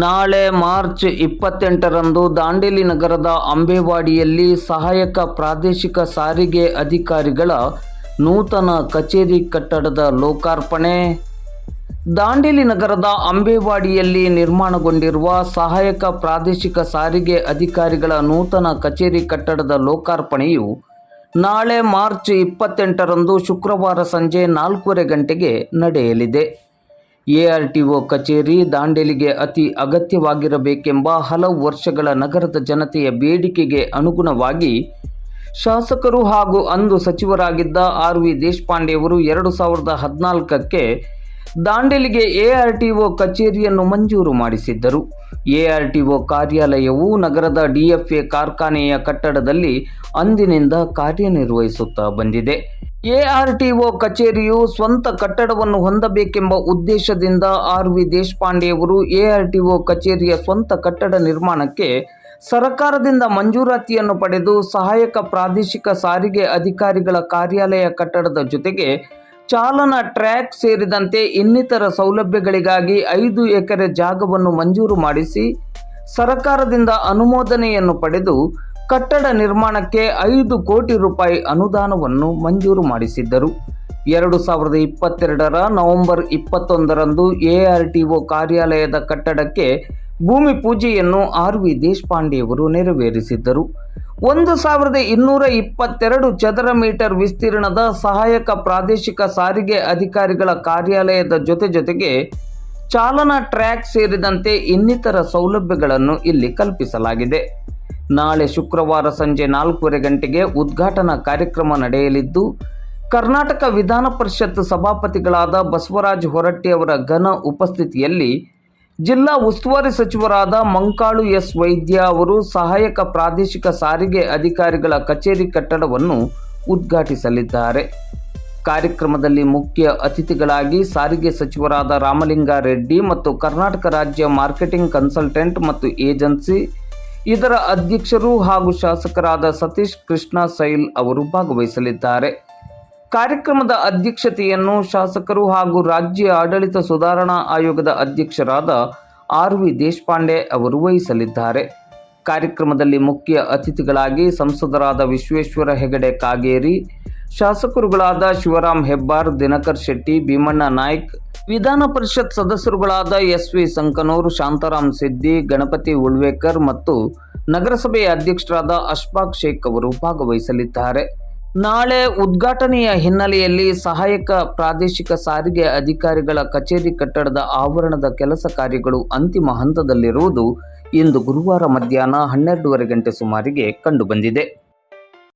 ನಾಳೆ ಮಾರ್ಚ್ ಇಪ್ಪತ್ತೆಂಟರಂದು ದಾಂಡೇಲಿ ನಗರದ ಅಂಬೇವಾಡಿಯಲ್ಲಿ ಸಹಾಯಕ ಪ್ರಾದೇಶಿಕ ಸಾರಿಗೆ ಅಧಿಕಾರಿಗಳ ನೂತನ ಕಚೇರಿ ಕಟ್ಟಡದ ಲೋಕಾರ್ಪಣೆ. ದಾಂಡೇಲಿ ನಗರದ ಅಂಬೇವಾಡಿಯಲ್ಲಿ ನಿರ್ಮಾಣಗೊಂಡಿರುವ ಸಹಾಯಕ ಪ್ರಾದೇಶಿಕ ಸಾರಿಗೆ ಅಧಿಕಾರಿಗಳ ನೂತನ ಕಚೇರಿ ಕಟ್ಟಡದ ಲೋಕಾರ್ಪಣೆಯು ನಾಳೆ ಮಾರ್ಚ್ ಇಪ್ಪತ್ತೆಂಟರಂದು ಶುಕ್ರವಾರ ಸಂಜೆ ನಾಲ್ಕೂವರೆ ಗಂಟೆಗೆ ನಡೆಯಲಿದೆ. ಎಆರ್ಟಿಒ ಕಚೇರಿ ದಾಂಡೇಲಿಗೆ ಅತಿ ಅಗತ್ಯವಾಗಿರಬೇಕೆಂಬ ಹಲವು ವರ್ಷಗಳ ನಗರದ ಜನತೆಯ ಬೇಡಿಕೆಗೆ ಅನುಗುಣವಾಗಿ ಶಾಸಕರು ಹಾಗೂ ಅಂದು ಸಚಿವರಾಗಿದ್ದ ಆರ್ ವಿ ದೇಶಪಾಂಡೆಯವರು ಎರಡು ಸಾವಿರದ ಹದಿನಾಲ್ಕಕ್ಕೆ ದಾಂಡೇಲಿಗೆ ಎಆರ್ಟಿಒ ಕಚೇರಿಯನ್ನು ಮಂಜೂರು ಮಾಡಿಸಿದ್ದರು. ಎಆರ್ಟಿಒ ಕಾರ್ಯಾಲಯವು ನಗರದ ಡಿಎಫ್ಎ ಕಾರ್ಖಾನೆಯ ಕಟ್ಟಡದಲ್ಲಿ ಅಂದಿನಿಂದ ಕಾರ್ಯನಿರ್ವಹಿಸುತ್ತಾ ಬಂದಿದೆ. ಎಆರ್ಟಿಒ ಕಚೇರಿಯು ಸ್ವಂತ ಕಟ್ಟಡವನ್ನು ಹೊಂದಬೇಕೆಂಬ ಉದ್ದೇಶದಿಂದ ಆರ್ ವಿ ದೇಶಪಾಂಡೆಯವರು ಎಆರ್ಟಿಒ ಕಚೇರಿಯ ಸ್ವಂತ ಕಟ್ಟಡ ನಿರ್ಮಾಣಕ್ಕೆ ಸರಕಾರದಿಂದ ಮಂಜೂರಾತಿಯನ್ನು ಪಡೆದು ಸಹಾಯಕ ಪ್ರಾದೇಶಿಕ ಸಾರಿಗೆ ಅಧಿಕಾರಿಗಳ ಕಾರ್ಯಾಲಯ ಕಟ್ಟಡದ ಜೊತೆಗೆ ಚಾಲನಾ ಟ್ರ್ಯಾಕ್ ಸೇರಿದಂತೆ ಇನ್ನಿತರ ಸೌಲಭ್ಯಗಳಿಗಾಗಿ ಐದು ಎಕರೆ ಜಾಗವನ್ನು ಮಂಜೂರು ಮಾಡಿಸಿ ಸರಕಾರದಿಂದ ಅನುಮೋದನೆಯನ್ನು ಪಡೆದು ಕಟ್ಟಡ ನಿರ್ಮಾಣಕ್ಕೆ ಐದು ಕೋಟಿ ರೂಪಾಯಿ ಅನುದಾನವನ್ನು ಮಂಜೂರು ಮಾಡಿಸಿದ್ದರು. ಎರಡು ಸಾವಿರದ ಇಪ್ಪತ್ತೆರಡರ ನವೆಂಬರ್ ಇಪ್ಪತ್ತೊಂದರಂದು ಎಆರ್ಟಿಒ ಕಾರ್ಯಾಲಯದ ಕಟ್ಟಡಕ್ಕೆ ಭೂಮಿ ಪೂಜೆಯನ್ನು ಆರ್ ವಿ ದೇಶಪಾಂಡೆಯವರು ನೆರವೇರಿಸಿದ್ದರು. ಒಂದು ಸಾವಿರದ ಇನ್ನೂರ ಇಪ್ಪತ್ತೆರಡು ಚದರ ಮೀಟರ್ ವಿಸ್ತೀರ್ಣದ ಸಹಾಯಕ ಪ್ರಾದೇಶಿಕ ಸಾರಿಗೆ ಅಧಿಕಾರಿಗಳ ಕಾರ್ಯಾಲಯದ ಜೊತೆ ಜೊತೆಗೆ ಚಾಲನಾ ಟ್ರ್ಯಾಕ್ ಸೇರಿದಂತೆ ಇನ್ನಿತರ ಸೌಲಭ್ಯಗಳನ್ನು ಇಲ್ಲಿ ಕಲ್ಪಿಸಲಾಗಿದೆ. ನಾಳೆ ಶುಕ್ರವಾರ ಸಂಜೆ ನಾಲ್ಕೂವರೆ ಗಂಟೆಗೆ ಉದ್ಘಾಟನಾ ಕಾರ್ಯಕ್ರಮ ನಡೆಯಲಿದ್ದು, ಕರ್ನಾಟಕ ವಿಧಾನ ಪರಿಷತ್ ಸಭಾಪತಿಗಳಾದ ಬಸವರಾಜ ಹೊರಟ್ಟಿ ಅವರ ಘನ ಉಪಸ್ಥಿತಿಯಲ್ಲಿ ಜಿಲ್ಲಾ ಉಸ್ತುವಾರಿ ಸಚಿವರಾದ ಮಂಕಾಳು ಎಸ್ ವೈದ್ಯ ಅವರು ಸಹಾಯಕ ಪ್ರಾದೇಶಿಕ ಸಾರಿಗೆ ಅಧಿಕಾರಿಗಳ ಕಚೇರಿ ಕಟ್ಟಡವನ್ನು ಉದ್ಘಾಟಿಸಲಿದ್ದಾರೆ. ಕಾರ್ಯಕ್ರಮದಲ್ಲಿ ಮುಖ್ಯ ಅತಿಥಿಗಳಾಗಿ ಸಾರಿಗೆ ಸಚಿವರಾದ ರಾಮಲಿಂಗಾರೆಡ್ಡಿ ಮತ್ತು ಕರ್ನಾಟಕ ರಾಜ್ಯ ಮಾರ್ಕೆಟಿಂಗ್ ಕನ್ಸಲ್ಟೆಂಟ್ ಮತ್ತು ಏಜೆನ್ಸಿ ಇದರ ಅಧ್ಯಕ್ಷರು ಹಾಗೂ ಶಾಸಕರಾದ ಸತೀಶ್ ಕೃಷ್ಣ ಸೈಲ್ ಅವರು ಭಾಗವಹಿಸಲಿದ್ದಾರೆ. ಕಾರ್ಯಕ್ರಮದ ಅಧ್ಯಕ್ಷತೆಯನ್ನು ಶಾಸಕರು ಹಾಗೂ ರಾಜ್ಯ ಆಡಳಿತ ಸುಧಾರಣಾ ಆಯೋಗದ ಅಧ್ಯಕ್ಷರಾದ ಆರ್ ವಿ ದೇಶಪಾಂಡೆ ಅವರು ವಹಿಸಲಿದ್ದಾರೆ. ಕಾರ್ಯಕ್ರಮದಲ್ಲಿ ಮುಖ್ಯ ಅತಿಥಿಗಳಾಗಿ ಸಂಸದರಾದ ವಿಶ್ವೇಶ್ವರ ಹೆಗಡೆ ಕಾಗೇರಿ, ಶಾಸಕರುಗಳಾದ ಶಿವರಾಮ್ ಹೆಬ್ಬಾರ್, ದಿನಕರ್ ಶೆಟ್ಟಿ, ಭೀಮಣ್ಣ ನಾಯ್ಕ್ ವಿಧಾನ ಪರಿಷತ್ ಸದಸ್ಯರುಗಳಾದ ಎಸ್ ವಿ ಸಂಕನೂರ್, ಶಾಂತಾರಾಮ್ ಸಿದ್ದಿ, ಗಣಪತಿ ಉಳ್ವೇಕರ್ ಮತ್ತು ನಗರಸಭೆಯ ಅಧ್ಯಕ್ಷರಾದ ಅಶ್ಫಾಕ್ ಶೇಖ್ ಅವರು ಭಾಗವಹಿಸಲಿದ್ದಾರೆ. ನಾಳೆ ಉದ್ಘಾಟನೆಯ ಹಿನ್ನೆಲೆಯಲ್ಲಿ ಸಹಾಯಕ ಪ್ರಾದೇಶಿಕ ಸಾರಿಗೆ ಅಧಿಕಾರಿಗಳ ಕಚೇರಿ ಕಟ್ಟಡದ ಆವರಣದ ಕೆಲಸ ಕಾರ್ಯಗಳು ಅಂತಿಮ ಹಂತದಲ್ಲಿರುವುದು ಇಂದು ಗುರುವಾರ ಮಧ್ಯಾಹ್ನ ಹನ್ನೆರಡೂವರೆ ಗಂಟೆ ಸುಮಾರಿಗೆ ಕಂಡುಬಂದಿದೆ.